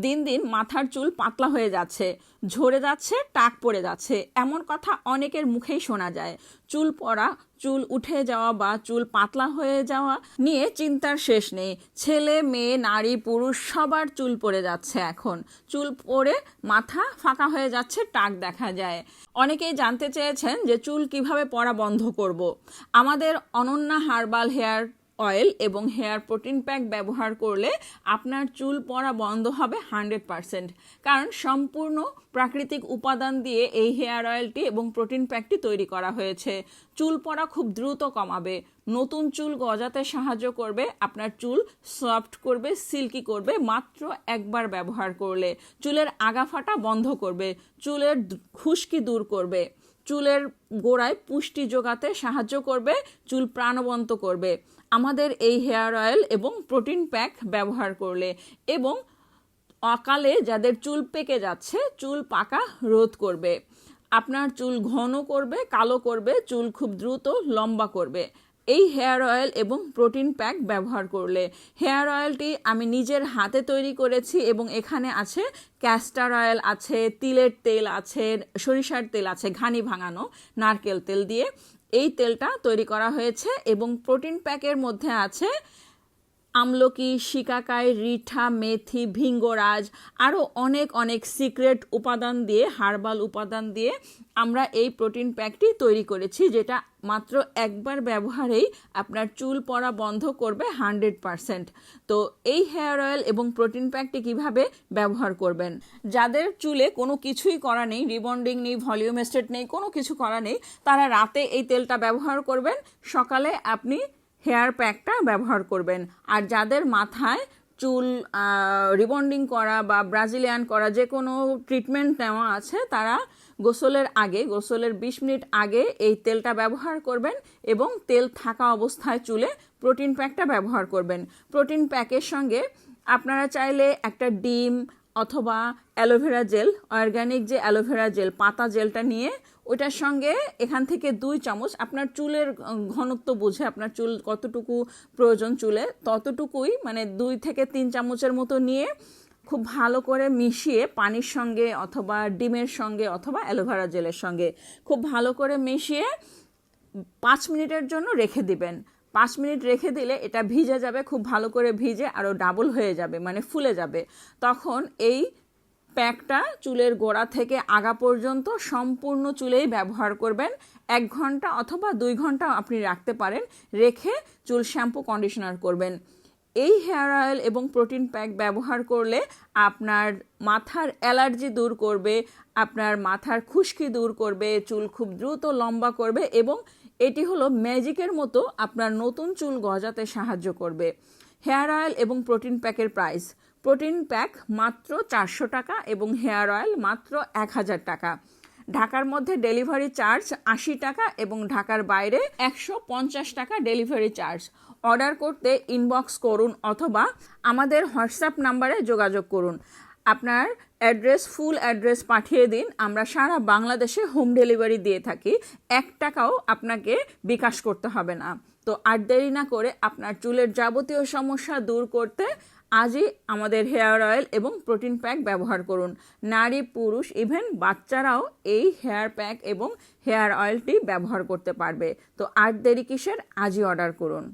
দিন দিন মাথার চুল পাতলা হয়ে যাচ্ছে, ঝরে যাচ্ছে, টাক পড়ে যাচ্ছে। এমন কথা অনেকের মুখেই শোনা যায়। চুল পড়া, চুল উঠে যাওয়া বা চুল পাতলা হয়ে যাওয়া নিয়ে চিন্তার শেষ নেই। ছেলে, মেয়ে, নারী, পুরুষ সবার চুল পড়ে যাচ্ছে এখন। চুল পড়ে মাথা ফাঁকা হয়ে যাচ্ছে, টাক দেখা যায়। অনেকেই জানতে চেয়েছেন যে চুল কীভাবে পড়া বন্ধ করব। আমাদের অনন্যা হার্বাল হেয়ার অয়েল এবং হেয়ার প্রোটিন প্যাক ব্যবহার করলে আপনার চুল পড়া বন্ধ হবে হান্ড্রেড পারসেন্ট কারণ সম্পূর্ণ প্রাকৃতিক উপাদান দিয়ে এই হেয়ার অয়েলটি এবং প্রোটিন প্যাকটি তৈরি করা হয়েছে। চুল পড়া খুব দ্রুত কমাবে। নতুন চুল গজাতে সাহায্য করবে, আপনার চুল সফট করবে সিল্কি করবে, মাত্র একবার ব্যবহার করলে। চুলের আগা ফাটা বন্ধ করবে, চুলের খুশকি দূর করবে। চুলের গোড়ায় পুষ্টি যোগাতে সাহায্য করবে, চুল প্রাণবন্ত করবে। আমাদের এই হেয়ার অয়েল এবং প্রোটিন প্যাক ব্যবহার করলে এবং অকালে যাদের চুল পেকে যাচ্ছে, চুল পাকা রোধ করবে। আপনার চুল ঘন করবে, কালো করবে, চুল খুব দ্রুত লম্বা করবে। এই হেয়ার অয়েল এবং প্রোটিন প্যাক ব্যবহার করলে। হেয়ার অয়েলটি আমি নিজের হাতে তৈরি করেছি এবং এখানে আছে ক্যাস্টার অয়েল, আছে তিলের তেল, আছে সরিষার তেল, আছে ঘানি ভাঙানো নারকেল তেল দিয়ে। এই তেলটা তৈরি করা হয়েছে এবং প্রোটিন প্যাকের মধ্যে আছে আমলকি শিকাকায় রিঠা, মেথি, ভিঙ্গরাজ আরও অনেক অনেক সিক্রেট উপাদান দিয়ে, হার্বাল উপাদান দিয়ে আমরা এই প্রোটিন প্যাকটি তৈরি করেছি, যেটা মাত্র একবার ব্যবহারেই আপনার চুল পড়া বন্ধ করবে হান্ড্রেড পারসেন্ট। তো এই হেয়ার অয়েল এবং প্রোটিন প্যাকটি কীভাবে ব্যবহার করবেন? যাদের চুলে কোনো কিছুই করা নেই, রিবন্ডিং নেই, ভলিউম এস্টেট নেই, কোনো কিছু করা নেই, তারা রাতে এই তেলটা ব্যবহার করবেন। সকালে আপনি হেয়ার প্যাকটা ব্যবহার করবেন। আর যাদের মাথায় চুল রিবন্ডিং করা বা ব্রাজিলিয়ান করা যে কোনো ট্রিটমেন্ট নেওয়া আছে, তারা গোসলের আগে, গোসলের বিশ মিনিট আগে এই তেলটা ব্যবহার করবেন এবং তেল থাকা অবস্থায় চুলে প্রোটিন প্যাকটা ব্যবহার করবেন। প্রোটিন প্যাকের সঙ্গে আপনারা চাইলে একটা ডিম অথবা অ্যালোভেরা জেল অর্গ্যানিক যে অ্যালোভেরা জেল, পাতা জেলটা নিয়ে ওইটার সঙ্গে এখান থেকে দুই চামচ আপনার চুলের ঘনত্ব বুঝে, আপনার চুল কতটুকু প্রয়োজন চুলে, ততটুকুই মানে দুই থেকে তিন চামচের মতো নিয়ে খুব ভালো করে মিশিয়ে পানির সঙ্গে অথবা ডিমের সঙ্গে অথবা অ্যালোভেরা জেলের সঙ্গে খুব ভালো করে মিশিয়ে পাঁচ মিনিটের জন্য রেখে দিবেন। পাঁচ মিনিট রেখে দিলে এটা ভিজে যাবে, খুব ভালো করে ভিজে আরও ডাবল হয়ে যাবে মানে ফুলে যাবে। তখন এই প্যাকটা চুলের গোড়া থেকে আগা পর্যন্ত সম্পূর্ণ চুলেই ব্যবহার করবেন। এক ঘণ্টা অথবা দুই ঘণ্টা আপনি রাখতে পারেন, রেখে চুল শ্যাম্পু কন্ডিশনার করবেন। এই হেয়ার অয়েল এবং প্রোটিন প্যাক ব্যবহার করলে আপনার মাথার অ্যালার্জি দূর করবে, আপনার মাথার খুশকি দূর করবে, চুল খুব দ্রুত লম্বা করবে এবং এটি হলো ম্যাজিকের মতো আপনার নতুন চুল গজাতে সাহায্য করবে। হেয়ার অয়েল এবং প্রোটিন প্যাকের প্রাইস। প্রোটিন প্যাক মাত্র চারশো টাকা এবং হেয়ার অয়েল মাত্র এক হাজার টাকা। ঢাকার মধ্যে ডেলিভারি চার্জ আশি টাকা এবং ঢাকার বাইরে একশো পঞ্চাশ টাকা ডেলিভারি চার্জ। অর্ডার করতে ইনবক্স করুন অথবা আমাদের হোয়াটসঅ্যাপ নাম্বারে যোগাযোগ করুন। আপনার অ্যাড্রেস, ফুল অ্যাড্রেস পাঠিয়ে দিন। আমরা সারা বাংলাদেশে হোম ডেলিভারি দিয়ে থাকি। এক টাকাও আপনাকে বিকাশ করতে হবে না। তো আর দেরি না করে আপনার চুলের যাবতীয় সমস্যা দূর করতে আজই আমাদের হেয়ার অয়েল এবং প্রোটিন প্যাক ব্যবহার করুন। নারী, পুরুষ, ইভেন বাচ্চারাও এই হেয়ার প্যাক এবং হেয়ার অয়েলটি ব্যবহার করতে পারবে। তো আর দেরি কিসের? আজই অর্ডার করুন।